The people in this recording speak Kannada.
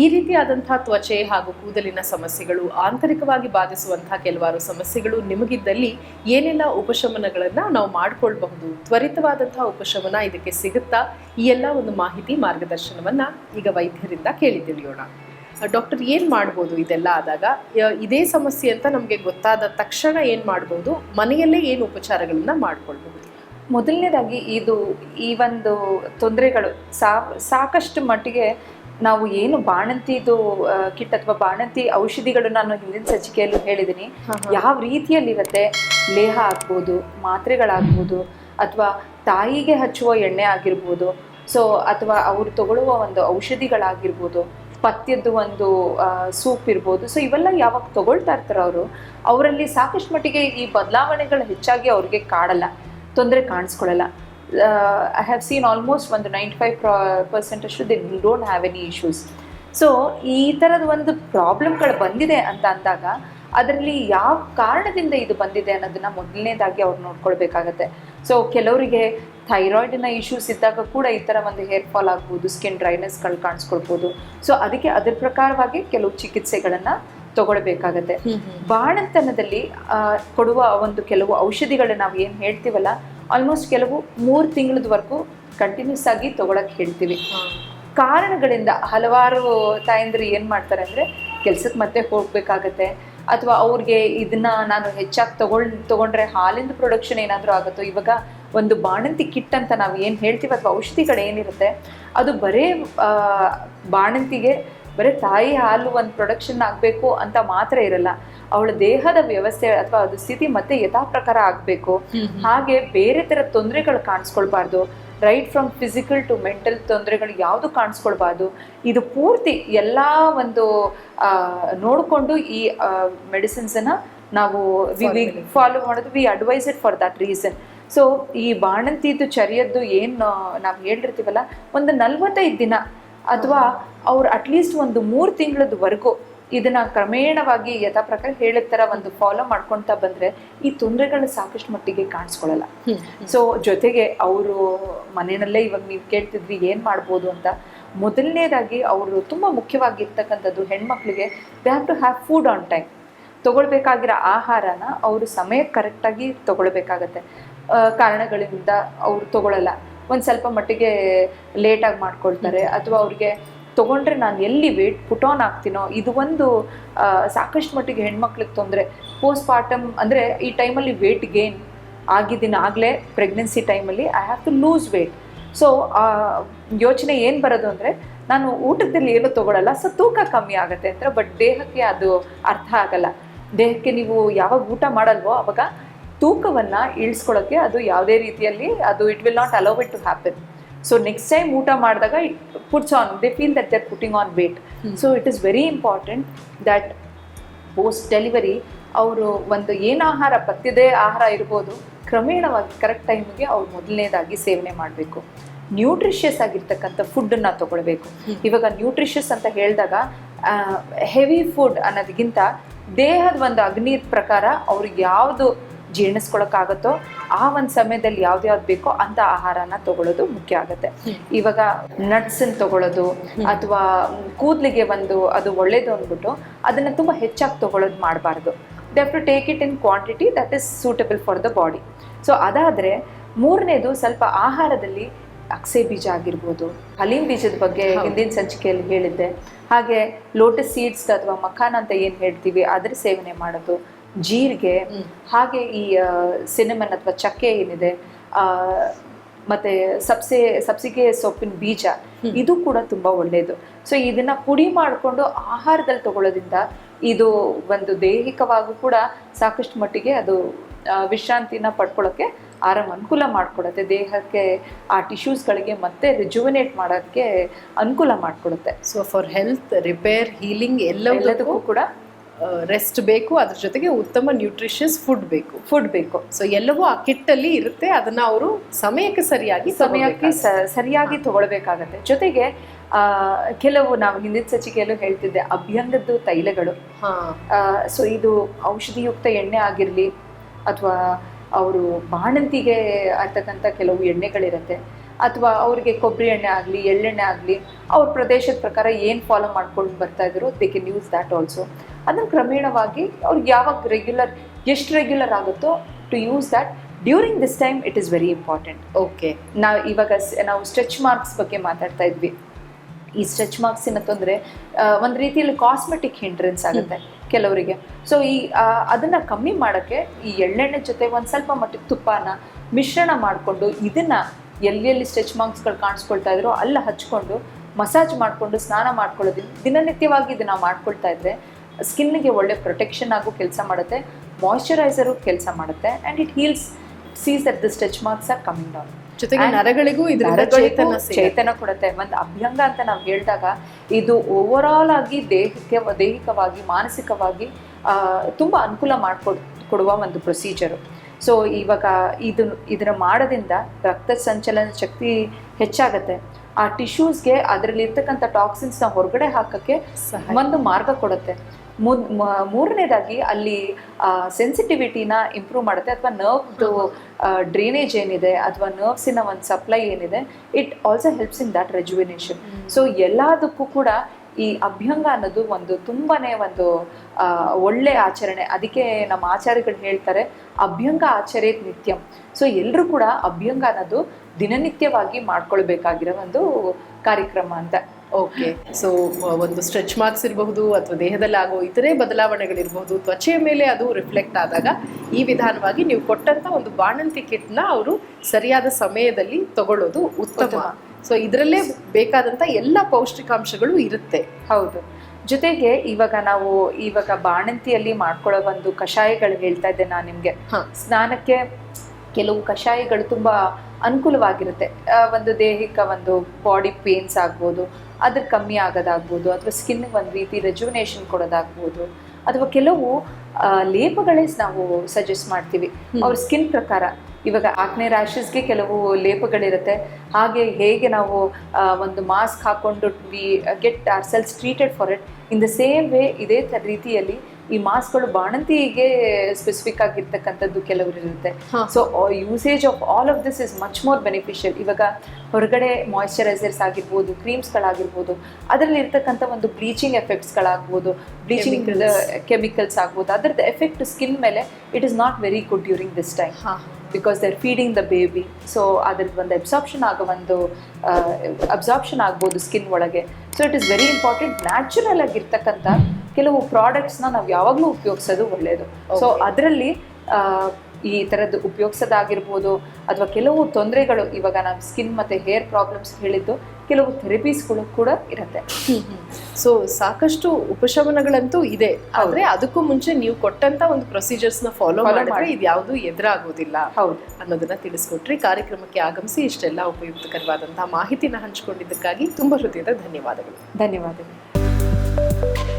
ಈ ರೀತಿಯಾದಂತಹ ತ್ವಚೆ ಹಾಗೂ ಕೂದಲಿನ ಸಮಸ್ಯೆಗಳು ಆಂತರಿಕವಾಗಿ ಬಾಧಿಸುವಂತಹ ಕೆಲವಾರು ಸಮಸ್ಯೆಗಳು ನಿಮಗಿದ್ದಲ್ಲಿ ಏನೆಲ್ಲ ಉಪಶಮನಗಳನ್ನ ನಾವು ಮಾಡಿಕೊಳ್ಬಹುದು, ತ್ವರಿತವಾದಂತಹ ಉಪಶಮನ ಇದಕ್ಕೆ ಸಿಗುತ್ತಾ? ಈ ಎಲ್ಲ ಒಂದು ಮಾಹಿತಿ ಮಾರ್ಗದರ್ಶನವನ್ನ ಈಗ ವೈದ್ಯರಿಂದ ಕೇಳಿ ತಿಳಿಯೋಣ ಡಾಕ್ಟರ್ ಏನು ಮಾಡ್ಬೋದು ಇದೆಲ್ಲ ಆದಾಗ? ಇದೇ ಸಮಸ್ಯೆ ಅಂತ ನಮಗೆ ಗೊತ್ತಾದ ತಕ್ಷಣ ಏನು ಮಾಡ್ಬೋದು? ಮನೆಯಲ್ಲೇ ಏನು ಉಪಚಾರಗಳನ್ನ ಮಾಡ್ಕೊಳ್ಬಹುದು? ಮೊದಲನೇದಾಗಿ ಇದು ಈ ಒಂದು ತೊಂದರೆಗಳು ಸಾಕಷ್ಟು ಮಟ್ಟಿಗೆ ನಾವು ಏನು ಬಾಣಂತಿದು ಕಿಟ್ ಅಥವಾ ಬಾಣಂತಿ ಔಷಧಿಗಳು ನಾನು ಹಿಂದಿನ ಸಂಚಿಕೆಯಲ್ಲೂ ಹೇಳಿದ್ದೀನಿ ಯಾವ ರೀತಿಯಲ್ಲಿರುತ್ತೆ? ಲೇಹ ಆಗ್ಬೋದು ಮಾತ್ರೆಗಳಾಗ್ಬೋದು ಅಥವಾ ತಾಯಿಗೆ ಹಚ್ಚುವ ಎಣ್ಣೆ ಆಗಿರ್ಬೋದು ಸೊ ಅಥವಾ ಅವರು ತಗೊಳ್ಳುವ ಒಂದು ಔಷಧಿಗಳಾಗಿರ್ಬೋದು ಪಥ್ಯದ್ದು ಒಂದು ಸೂಪ್ ಇರ್ಬೋದು ಸೊ ಇವೆಲ್ಲ ಯಾವಾಗ ತಗೊಳ್ತಾ ಇರ್ತಾರೋ ಅವರು ಅವರಲ್ಲಿ ಸಾಕಷ್ಟು ಮಟ್ಟಿಗೆ ಈ ಬದಲಾವಣೆಗಳು ಹೆಚ್ಚಾಗಿ ಅವ್ರಿಗೆ ಕಾಡಲ್ಲ ತೊಂದರೆ ಕಾಣಿಸ್ಕೊಳ್ಳಲ್ಲ ಐ ಹ್ಯಾವ್ ಸೀನ್ ಆಲ್ಮೋಸ್ಟ್ ಒಂದು ನೈಂಟಿ ಫೈವ್ ಪರ್ಸೆಂಟ್ ಅಷ್ಟು they don't have any issues so ಈ ಥರದ ಒಂದು ಪ್ರಾಬ್ಲಮ್ಗಳು ಬಂದಿದೆ ಅಂತ ಅಂದಾಗ ಅದರಲ್ಲಿ ಯಾವ ಕಾರಣದಿಂದ ಇದು ಬಂದಿದೆ ಅನ್ನೋದನ್ನ ಮೊದಲನೇದಾಗಿ ಅವ್ರು ನೋಡ್ಕೊಳ್ಬೇಕಾಗತ್ತೆ. ಸೊ ಕೆಲವರಿಗೆ ಥೈರಾಯ್ಡಿನ ಇಶ್ಯೂಸ್ ಇದ್ದಾಗ ಕೂಡ ಈ ಥರ ಒಂದು ಹೇರ್ ಫಾಲ್ ಆಗ್ಬೋದು ಸ್ಕಿನ್ ಡ್ರೈನೆಸ್ಗಳು ಕಾಣಿಸ್ಕೊಳ್ಬೋದು. ಸೊ ಅದಕ್ಕೆ ಅದ್ರ ಪ್ರಕಾರವಾಗಿ ಕೆಲವು ಚಿಕಿತ್ಸೆಗಳನ್ನು ತಗೊಳ್ಬೇಕಾಗತ್ತೆ. ಬಾಣಂತನದಲ್ಲಿ ಕೊಡುವ ಒಂದು ಕೆಲವು ಔಷಧಿಗಳು ನಾವು ಏನು ಹೇಳ್ತೀವಲ್ಲ ಆಲ್ಮೋಸ್ಟ್ ಕೆಲವು ಮೂರು ತಿಂಗಳದವರೆಗೂ ಕಂಟಿನ್ಯೂಸ್ ಆಗಿ ತೊಗೊಳಕ್ಕೆ ಹೇಳ್ತೀವಿ. ಕಾರಣಗಳಿಂದ ಹಲವಾರು ತಾಯಂದಿರು ಏನು ಮಾಡ್ತಾರೆ ಅಂದರೆ ಕೆಲಸಕ್ಕೆ ಮತ್ತೆ ಹೋಗಬೇಕಾಗತ್ತೆ, ಅಥವಾ ಅವ್ರಿಗೆ ಇದನ್ನ ನಾನು ಹೆಚ್ಚಾಗಿ ತಗೊಳ್, ತೊಗೊಂಡ್ರೆ ಹಾಲಿಂದ ಪ್ರೊಡಕ್ಷನ್ ಏನಾದರೂ ಆಗುತ್ತೋ, ಇವಾಗ ಒಂದು ಬಾಣಂತಿ ಕಿಟ್ ಅಂತ ನಾವು ಏನು ಹೇಳ್ತೀವಿ ಅಥವಾ ಔಷಧಿಗಳು ಏನಿರುತ್ತೆ, ಅದು ಬರೇ ಬಾಣಂತಿಗೆ ಬರೀ ತಾಯಿ ಹಾಲು ಒಂದು ಪ್ರೊಡಕ್ಷನ್ ಆಗಬೇಕು ಅಂತ ಮಾತ್ರ ಇರಲ್ಲ. ಅವಳ ದೇಹದ ವ್ಯವಸ್ಥೆ ಅಥವಾ ಅದು ಸ್ಥಿತಿ ಮತ್ತೆ ಯಥಾ ಪ್ರಕಾರ ಆಗಬೇಕು ಹಾಗೆ ಬೇರೆ ಥರ ತೊಂದರೆಗಳು ಕಾಣಿಸ್ಕೊಳ್ಬಾರ್ದು. Right from physical to mental ತೊಂದರೆಗಳು ಯಾವುದು ಕಾಣಿಸ್ಕೊಳ್ಬಾರ್ದು. ಇದು ಪೂರ್ತಿ ಎಲ್ಲ ಒಂದು ನೋಡಿಕೊಂಡು ಈ ಮೆಡಿಸಿನ್ಸನ್ನು ನಾವು ವಿ ಫಾಲೋ ಮಾಡೋದು. We advise it for that reason so ಈ ಬಾಣಂತಿದ್ದು ಚರಿಯದ್ದು ಏನು ನಾವು ಹೇಳಿರ್ತೀವಲ್ಲ ಒಂದು ನಲ್ವತ್ತೈದು ದಿನ ಅಥವಾ ಅವ್ರು ಅಟ್ಲೀಸ್ಟ್ ಒಂದು ಮೂರು ತಿಂಗಳದವರೆಗೂ ಇದನ್ನ ಕ್ರಮೇಣವಾಗಿ ಯಥಾ ಪ್ರಕಾರ ಹೇಳಿದ ತರ ಒಂದು ಫಾಲೋ ಮಾಡ್ಕೊಳ್ತಾ ಬಂದ್ರೆ ಈ ತೊಂದರೆಗಳು ಸಾಕಷ್ಟು ಮಟ್ಟಿಗೆ ಕಾಣಿಸ್ಕೊಳ್ಳಲ್ಲ ಸೊ ಜೊತೆಗೆ ಅವರು ಮನೆಯಲ್ಲೇ ಇವಾಗ ನೀವು ಕೇಳ್ತಿದ್ವಿ ಏನು ಮಾಡ್ಬೋದು ಅಂತ. ಮೊದಲನೇದಾಗಿ ಅವರು ತುಂಬಾ ಮುಖ್ಯವಾಗಿರ್ತಕ್ಕಂಥದ್ದು ಹೆಣ್ಮಕ್ಳಿಗೆ they have to have food on time ತಗೊಳ್ಬೇಕಾಗಿರೋ ಆಹಾರನ ಅವರು ಸಮಯಕ್ಕೆ ಕರೆಕ್ಟಾಗಿ ತಗೊಳ್ಬೇಕಾಗತ್ತೆ. ಕಾರಣಗಳಿಂದ ಅವ್ರು ತಗೊಳ್ಳಲ್ಲ ಒಂದು ಸ್ವಲ್ಪ ಮಟ್ಟಿಗೆ ಲೇಟಾಗಿ ಮಾಡ್ಕೊಳ್ತಾರೆ. ಅಥವಾ ಅವ್ರಿಗೆ ತೊಗೊಂಡ್ರೆ ನಾನು ಎಲ್ಲಿ ವೇಟ್ ಪುಟ್ ಆನ್ ಆಗ್ತೀನೋ ಇದು ಒಂದು ಸಾಕಷ್ಟು ಮಟ್ಟಿಗೆ ಹೆಣ್ಮಕ್ಳಿಗೆ ತೊಂದರೆ. ಪೋಸ್ಟ್ ಪಾರ್ಟಮ್ ಅಂದರೆ ಈ ಟೈಮಲ್ಲಿ ವೇಟ್ ಗೇನ್ ಆಗಿದ್ದೀನಿ ಆಗಲೇ ಪ್ರೆಗ್ನೆನ್ಸಿ ಟೈಮಲ್ಲಿ I have to lose weight so ಯೋಚನೆ ಏನು ಬರೋದು ಅಂದರೆ ನಾನು ಊಟದಲ್ಲಿ ಏನು ತೊಗೊಳಲ್ಲ ಸೊ ತೂಕ ಕಮ್ಮಿ ಆಗುತ್ತೆ ಅಂತ ಬಟ್ ದೇಹಕ್ಕೆ ಅದು ಅರ್ಥ ಆಗಲ್ಲ. ದೇಹಕ್ಕೆ ನೀವು ಯಾವಾಗ ಊಟ ಮಾಡಲ್ವೋ ಅವಾಗ ತೂಕವನ್ನು ಇಳಿಸ್ಕೊಳ್ಳೋಕ್ಕೆ ಅದು ಯಾವುದೇ ರೀತಿಯಲ್ಲಿ ಅದು it will not allow it to happen so next time ಊಟ ಮಾಡಿದಾಗ it puts on they feel that they're putting on weight so it is very important that post delivery ಅವರು ಒಂದು ಏನು ಆಹಾರ ಪತ್ತಿದೆ ಆಹಾರ ಇರ್ಬೋದು ಕ್ರಮೇಣವಾಗಿ ಕರೆಕ್ಟ್ ಟೈಮಿಗೆ ಅವ್ರು ಮೊದಲನೇದಾಗಿ ಸೇವನೆ ಮಾಡಬೇಕು. ನ್ಯೂಟ್ರಿಷಿಯಸ್ ಆಗಿರ್ತಕ್ಕಂಥ ಫುಡ್ಡನ್ನು ತೊಗೊಳ್ಬೇಕು. ಇವಾಗ ನ್ಯೂಟ್ರಿಷಿಯಸ್ ಅಂತ ಹೇಳಿದಾಗ ಹೆವಿ ಫುಡ್ ಅನ್ನೋದಕ್ಕಿಂತ ದೇಹದ ಒಂದು ಅಗ್ನಿ ಪ್ರಕಾರ ಅವ್ರಿಗೆ ಯಾವುದು ಜೀರ್ಣಿಸ್ಕೊಳಕ್ಕಾಗತ್ತೋ ಆ ಒಂದು ಸಮಯದಲ್ಲಿ ಯಾವ್ದು ಯಾವ್ದು ಬೇಕೋ ಅಂತ ಆಹಾರನ ತಗೊಳ್ಳೋದು ಮುಖ್ಯ ಆಗುತ್ತೆ. ಇವಾಗ ನಟ್ಸನ್ನು ತಗೊಳ್ಳೋದು ಅಥವಾ ಕೂದಲಿಗೆ ಒಂದು ಅದು ಒಳ್ಳೇದು ಅಂದ್ಬಿಟ್ಟು ಅದನ್ನು ತುಂಬ ಹೆಚ್ಚಾಗಿ ತಗೊಳ್ಳೋದು ಮಾಡಬಾರ್ದು. They have to take it in quantity that is suitable for the body so ಅದಾದರೆ ಮೂರನೇದು ಸ್ವಲ್ಪ ಆಹಾರದಲ್ಲಿ ಅಕ್ಸೆ ಬೀಜ ಆಗಿರ್ಬೋದು. ಹಲೀಮ್ ಬೀಜದ ಬಗ್ಗೆ ಹಿಂದಿನ ಸಂಚಿಕೆಯಲ್ಲಿ ಹೇಳಿದ್ದೆ. ಹಾಗೆ ಲೋಟಸ್ ಸೀಡ್ಸ್ ಅಥವಾ ಮಖಾನ ಅಂತ ಏನು ಹೇಳ್ತೀವಿ ಅದ್ರ ಸೇವನೆ ಮಾಡೋದು. ಜೀರಿಗೆ ಹಾಗೆ ಈ ಸಿನಿಮನ್ ಅಥವಾ ಚಕ್ಕೆ ಏನಿದೆ ಮತ್ತೆ ಸಬ್ಸೆ ಸಬ್ಸಿಗೆ ಸೊಪ್ಪಿನ ಬೀಜ ಇದು ಕೂಡ ತುಂಬಾ ಒಳ್ಳೆಯದು ಸೊ ಇದನ್ನ ಪುಡಿ ಮಾಡಿಕೊಂಡು ಆಹಾರದಲ್ಲಿ ತಗೊಳ್ಳೋದ್ರಿಂದ ಇದು ಒಂದು ದೈಹಿಕವಾಗೂ ಕೂಡ ಸಾಕಷ್ಟು ಮಟ್ಟಿಗೆ ಅದು ವಿಶ್ರಾಂತಿನ ಪಡ್ಕೊಳ್ಳೋಕ್ಕೆ ಆರಾಮ್ ಅನುಕೂಲ ಮಾಡಿಕೊಡುತ್ತೆ. ದೇಹಕ್ಕೆ ಆ ಟಿಶ್ಯೂಸ್ಗಳಿಗೆ ಮತ್ತೆ ರಿಜುವಿನೇಟ್ ಮಾಡೋಕ್ಕೆ ಅನುಕೂಲ ಮಾಡಿಕೊಡುತ್ತೆ. So for health repair healing ಎಲ್ಲದಕ್ಕೂ ಕೂಡ ರೆಸ್ಟ್ ಬೇಕು ಅದ್ರ ಜೊತೆಗೆ ಉತ್ತಮ ನ್ಯೂಟ್ರಿಷಿಯಸ್ ಫುಡ್ ಬೇಕು ಫುಡ್ ಬೇಕು. ಸೊ ಎಲ್ಲವೂ ಆ ಕಿಟ್ ಅಲ್ಲಿ ಇರುತ್ತೆ ಅದನ್ನ ಅವರು ಸಮಯಕ್ಕೆ ಸರಿಯಾಗಿ ಸಮಯಕ್ಕೆ ಸರಿಯಾಗಿ ತಗೊಳ್ಬೇಕಾಗತ್ತೆ. ಜೊತೆಗೆ ಆ, ಕೆಲವು ನಾವು ಹಿಂದಿನ ಸಚಿಕೆಯಲ್ಲಿ ಹೇಳ್ತಿದ್ದೆ ಅಭ್ಯಂಗದ್ದು ತೈಲಗಳು. ಹಾ. ಸೊ ಇದು ಔಷಧಿಯುಕ್ತ ಎಣ್ಣೆ ಆಗಿರಲಿ ಅಥವಾ ಅವರು ಬಾಣಂತಿಗೆ ಆಗ್ತಕ್ಕಂಥ ಕೆಲವು ಎಣ್ಣೆಗಳಿರುತ್ತೆ. ಅಥವಾ ಅವರಿಗೆ ಕೊಬ್ಬರಿ ಎಣ್ಣೆ ಆಗಲಿ ಎಳ್ಳೆಣ್ಣೆ ಆಗಲಿ ಅವ್ರ ಪ್ರದೇಶದ ಪ್ರಕಾರ ಏನು ಫಾಲೋ ಮಾಡ್ಕೊಂಡು ಬರ್ತಾ ಇದ್ರು they can use that also ಅದನ್ನು ಕ್ರಮೇಣವಾಗಿ ಅವ್ರಿಗೆ ಯಾವಾಗ ರೆಗ್ಯುಲರ್ ಎಷ್ಟು ರೆಗ್ಯುಲರ್ ಆಗುತ್ತೋ to use that during this time it is very important okay ನಾವು ಇವಾಗ ನಾವು ಸ್ಟ್ರೆಚ್ ಮಾರ್ಕ್ಸ್ ಬಗ್ಗೆ ಮಾತಾಡ್ತಾ ಇದ್ವಿ. ಈ ಸ್ಟ್ರೆಚ್ ಮಾರ್ಕ್ಸಿನ ತೊಂದರೆ ಒಂದು ರೀತಿಯಲ್ಲಿ ಕಾಸ್ಮೆಟಿಕ್ ಹಿಂಡ್ರೆನ್ಸ್ ಆಗುತ್ತೆ ಕೆಲವರಿಗೆ. ಸೊ ಈ ಅದನ್ನ ಕಮ್ಮಿ ಮಾಡೋಕ್ಕೆ ಈ ಎಳ್ಳೆಣ್ಣೆ ಜೊತೆ ಒಂದು ಸ್ವಲ್ಪ ಮಟ್ಟಿಗೆ ತುಪ್ಪನ ಮಿಶ್ರಣ ಮಾಡಿಕೊಂಡು ಇದನ್ನ ಎಲ್ಲೆಲ್ಲಿ ಸ್ಟ್ರೆಚ್ ಮಾರ್ಕ್ಸ್ಗಳು ಕಾಣಿಸ್ಕೊಳ್ತಾ ಇದ್ರೋ ಅಲ್ಲಿ ಹಚ್ಕೊಂಡು ಮಸಾಜ್ ಮಾಡಿಕೊಂಡು ಸ್ನಾನ ಮಾಡ್ಕೊಳ್ಳೋದ್ರಿಂದ ದಿನನಿತ್ಯವಾಗಿ ಇದನ್ನ ಮಾಡ್ಕೊಳ್ತಾ ಇದ್ರೆ ಸ್ಕಿನ್ಗೆ ಒಳ್ಳೆ ಪ್ರೊಟೆಕ್ಷನ್ ಆಗೋ ಕೆಲಸ ಮಾಡುತ್ತೆ ಮಾಯಶ್ಚರೈಸರು ಕೆಲಸ ಮಾಡುತ್ತೆ and it heals sees that the stretch marks are coming down ಜೊತೆಗೆ ನರಗಳಿಗೂ ಇದರಿಂದ ಚೈತನ್ಯ. ಕೊಡುತ್ತೆ. ಒಂದು ಅಭ್ಯಂಗ ಅಂತ ನಾವು ಹೇಳಿದಾಗ ಇದು ಓವರಾಲ್ ಆಗಿ ದೇಹಕ್ಕೆ ದೈಹಿಕವಾಗಿ ಮಾನಸಿಕವಾಗಿ ತುಂಬ ತುಂಬಾ ಅನುಕೂಲ ಮಾಡಿಕೊಡ್ ಕೊಡುವ ಒಂದು ಪ್ರೊಸೀಜರು ಸೊ ಇವಾಗ ಇದು ಇದನ್ನು ಮಾಡೋದ್ರಿಂದ ರಕ್ತ ಸಂಚಲನ ಶಕ್ತಿ ಹೆಚ್ಚಾಗತ್ತೆ. ಆ ಟಿಶ್ಯೂಸ್ಗೆ ಅದರಲ್ಲಿ ಇರ್ತಕ್ಕಂಥ ಟಾಕ್ಸಿನ್ಸ್ನ ಹೊರಗಡೆ ಹಾಕೋಕ್ಕೆ. ಒಂದು ಮಾರ್ಗ ಕೊಡುತ್ತೆ. ಮುದ್ ಮೂರನೇದಾಗಿ ಅಲ್ಲಿ ಸೆನ್ಸಿಟಿವಿಟಿನ ಇಂಪ್ರೂವ್ ಮಾಡುತ್ತೆ ಅಥವಾ ನರ್ವ್ದು ಡ್ರೈನೇಜ್ ಏನಿದೆ ಅಥವಾ ನರ್ವ್ಸಿನ ಒಂದು ಸಪ್ಲೈ ಏನಿದೆ it also helps in that rejuvenation so ಎಲ್ಲದಕ್ಕೂ ಕೂಡ ಈ ಅಭ್ಯಂಗ ಅನ್ನೋದು ಒಂದು ತುಂಬಾನೇ ಒಂದು ಒಳ್ಳೆ ಆಚರಣೆ. ಅದಕ್ಕೆ ನಮ್ಮ ಆಚಾರ್ಯಗಳು ಹೇಳ್ತಾರೆ ಅಭ್ಯಂಗ ಆಚರೇತ್ ನಿತ್ಯಂ. ಸೊ ಎಲ್ಲರೂ ಕೂಡ ಅಭ್ಯಂಗ ಅನ್ನೋದು ದಿನನಿತ್ಯವಾಗಿ ಮಾಡ್ಕೊಳ್ಬೇಕಾಗಿರೋ ಒಂದು ಕಾರ್ಯಕ್ರಮ ಅಂತ. ಓಕೆ. ಸೊ ಒಂದು ಸ್ಟ್ರೆಚ್ ಮಾರ್ಕ್ಸ್ ಇರಬಹುದು ಅಥವಾ ದೇಹದಲ್ಲಿ ಆಗೋ ಇತರೆ ಬದಲಾವಣೆಗಳಿರಬಹುದು ತ್ವಚೆಯ ಮೇಲೆ ಅದು ರಿಫ್ಲೆಕ್ಟ್ ಆದಾಗ ಈ ವಿಧಾನವಾಗಿ ನೀವು ಕೊಟ್ಟಂತ ಒಂದು ಬಾಣಂತಿ ಕಿಟ್ನ ಅವರು ಸರಿಯಾದ ಸಮಯದಲ್ಲಿ ತಗೊಳ್ಳೋದು ಉತ್ತಮ. ಸೊ ಇದರಲ್ಲೇ ಬೇಕಾದಂತ ಎಲ್ಲ ಪೌಷ್ಟಿಕಾಂಶಗಳು ಇರುತ್ತೆ. ಹೌದು. ಜೊತೆಗೆ ಇವಾಗ ನಾವು ಇವಾಗ ಬಾಣಂತಿಯಲ್ಲಿ ಮಾಡ್ಕೊಳ್ಳೋ ಒಂದು ಕಷಾಯಗಳು ಹೇಳ್ತಾ ಇದ್ದೆ ನಾನು ನಿಮಗೆ. ಸ್ನಾನಕ್ಕೆ ಕೆಲವು ಕಷಾಯಗಳು ತುಂಬಾ ಅನುಕೂಲವಾಗಿರುತ್ತೆ. ಒಂದು ದೇಹಿಕ ಒಂದು ಬಾಡಿ ಪೇನ್ಸ್ ಆಗ್ಬೋದು ಅದ್ರ ಕಮ್ಮಿ ಆಗೋದಾಗ್ಬೋದು ಅಥವಾ ಸ್ಕಿನ್ ಒಂದು ರೀತಿ ರೆಜುವಿನೇಷನ್ ಕೊಡೋದಾಗ್ಬೋದು ಅಥವಾ ಕೆಲವು ಲೇಪಗಳೇ ನಾವು ಸಜೆಸ್ಟ್ ಮಾಡ್ತೀವಿ. ಅವ್ರ ಸ್ಕಿನ್ ಪ್ರಕಾರ. ಇವಾಗ ಆಕ್ನೆ ರ್ಯಾಷಸ್ಗೆ ಕೆಲವು ಲೇಪಗಳಿರುತ್ತೆ. ಹಾಗೆ ಹೇಗೆ ನಾವು ಒಂದು ಮಾಸ್ಕ್ ಹಾಕ್ಕೊಂಡು we get our cells treated for it in the same way ಇದೇ ತ ರೀತಿಯಲ್ಲಿ ಈ ಮಾಸ್ಕ್ಗಳು ಬಾಣಂತಿಗೆ ಸ್ಪೆಸಿಫಿಕ್ ಆಗಿರ್ತಕ್ಕಂಥದ್ದು ಕೆಲವರು ಇರುತ್ತೆ. So usage of all of this is much more beneficial ಇವಾಗ ಹೊರಗಡೆ ಮಾಯಿಶ್ಚರೈಸರ್ಸ್ ಆಗಿರ್ಬೋದು ಕ್ರೀಮ್ಸ್ಗಳಾಗಿರ್ಬೋದು ಅದರಲ್ಲಿ ಇರ್ತಕ್ಕಂಥ ಒಂದು ಬ್ಲೀಚಿಂಗ್ ಎಫೆಕ್ಟ್ಸ್ಗಳಾಗ್ಬೋದು ಬ್ಲೀಚಿಂಗ್. ಕೆಮಿಕಲ್ಸ್ ಆಗ್ಬೋದು ಅದರದ್ದು ಎಫೆಕ್ಟ್ ಸ್ಕಿನ್ ಮೇಲೆ it is not very good during this time ಹಾ they are feeding the baby so ಅದ್ರದ್ದು ಒಂದು ಅಬ್ಸಾರ್ಪ್ಷನ್ ಆಗೋ ಒಂದು ಅಬ್ಸಾರ್ಪ್ಷನ್ ಆಗ್ಬೋದು ಸ್ಕಿನ್ ಒಳಗೆ. So it is very important natural ಆಗಿರ್ತಕ್ಕಂಥ ಕೆಲವು ಪ್ರಾಡಕ್ಟ್ಸ್ನ ನಾವು ಯಾವಾಗಲೂ ಉಪಯೋಗಿಸೋದು ಒಳ್ಳೆಯದು ಸೊ. ಅದರಲ್ಲಿ ಈ ಥರದ್ದು ಉಪಯೋಗಿಸೋದಾಗಿರ್ಬೋದು ಅಥವಾ ಕೆಲವು ತೊಂದರೆಗಳು ಇವಾಗ ನಾವು ಸ್ಕಿನ್ ಮತ್ತು ಹೇರ್ ಪ್ರಾಬ್ಲಮ್ಸ್ ಹೇಳಿದ್ದು ಕೆಲವು ಥೆರಪೀಸ್ಗಳು ಕೂಡ ಇರುತ್ತೆ. ಸೊ ಸಾಕಷ್ಟು ಉಪಶಮನಗಳಂತೂ ಇದೆ. ಆದ್ರೆ ಅದಕ್ಕೂ ಮುಂಚೆ ನೀವು ಕೊಟ್ಟಂತ ಒಂದು ಪ್ರೊಸೀಜರ್ಸ್ನ ಫಾಲೋ ಮಾಡಿದ್ರೆ ಮಾಡಿ. ಇದು ಯಾವುದು ಎದುರಾಗೋದಿಲ್ಲ ಹೌದು. ಅನ್ನೋದನ್ನ ತಿಳಿಸ್ಕೊಟ್ರಿ. ಕಾರ್ಯಕ್ರಮಕ್ಕೆ ಆಗಮಿಸಿ ಇಷ್ಟೆಲ್ಲ ಉಪಯುಕ್ತಕರವಾದಂತಹ ಮಾಹಿತಿನ ಹಂಚಿಕೊಂಡಿದ್ದಕ್ಕಾಗಿ ತುಂಬಾ ಹೃದಯದ ಧನ್ಯವಾದಗಳು. ಧನ್ಯವಾದಗಳು.